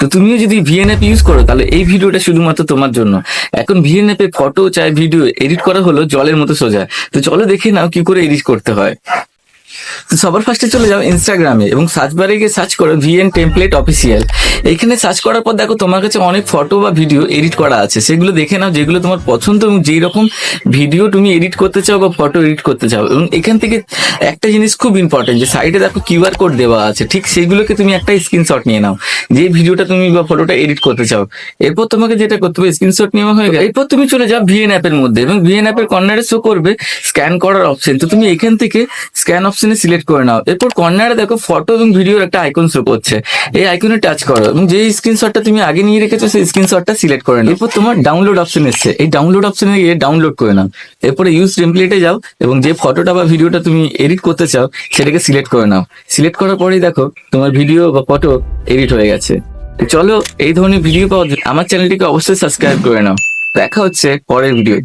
তো তুমিও যদি ভিএন অ্যাপ ইউজ করো, তাহলে এই ভিডিওটা শুধুমাত্র তোমার জন্য। এখন ভিএন অ্যাপে ফটো চাই ভিডিও এডিট করা হলো, জলের মতো সোজা। তো চলো দেখে নাও কি করে এডিট করতে হয়। তো সবার ফার্স্টে চলে যাও ইনস্টাগ্রামে এবং সার্চ বারে গিয়ে সার্চ করো ভিএন টেমপ্লেট অফিসিয়াল এখানে সার্চ করার পর দেখো তোমার কাছে অনেক ফটো বা ভিডিও এডিট করা আছে। সেগুলো দেখে নাও, যেগুলো তোমার পছন্দ এবং যেই রকম ভিডিও তুমি এডিট করতে চাও বা ফটো এডিট করতে চাও। এবং এখান থেকে একটা জিনিস খুব ইম্পর্টেন্ট যে সাইডে দেখো কিউআর কোড দেওয়া আছে। ঠিক সেগুলোকে তুমি একটা স্ক্রিনশট নিয়ে নাও। যে ভিডিওটা তুমি বা ফটোটা এডিট করতে চাও, এরপর তোমাকে যেটা করতে হবে স্ক্রিনশট নেওয়া হয়ে গেল। এরপর তুমি চলে যাও ভিএন অ্যাপের মধ্যে এবং ভিএন অ্যাপের কর্নারে শো করবে স্ক্যান করার অপশন তো তুমি এখান থেকে স্ক্যান অপশনে সিলেক্ট করে নাও। এরপর কর্নারে দেখো ফটো এবং ভিডিওর একটা আইকন শো করছে। এই আইকনে টাচ করো এবং যে স্ক্রিনশটটা তুমি আগে নিয়ে রেখেছো, সেই স্ক্রিনশটটা সিলেক্ট করে নাও। এরপর তোমার ডাউনলোড অপশন এসছে। এই ডাউনলোড অপশনে গিয়ে ডাউনলোড করে নাও। এরপরে ইউজ টেমপ্লেটে যাও এবং যে ফটোটা বা ভিডিওটা তুমি এডিট করতে চাও, সেটাকে সিলেক্ট করে নাও। সিলেক্ট করার পরেই দেখো তোমার ভিডিও বা ফটো এডিট হয়ে গেছে। চলো, এই ধরনের ভিডিও পাওয়ার জন্য আমার চ্যানেলটিকে অবশ্যই সাবস্ক্রাইব করে নাও। দেখা হচ্ছে পরের ভিডিও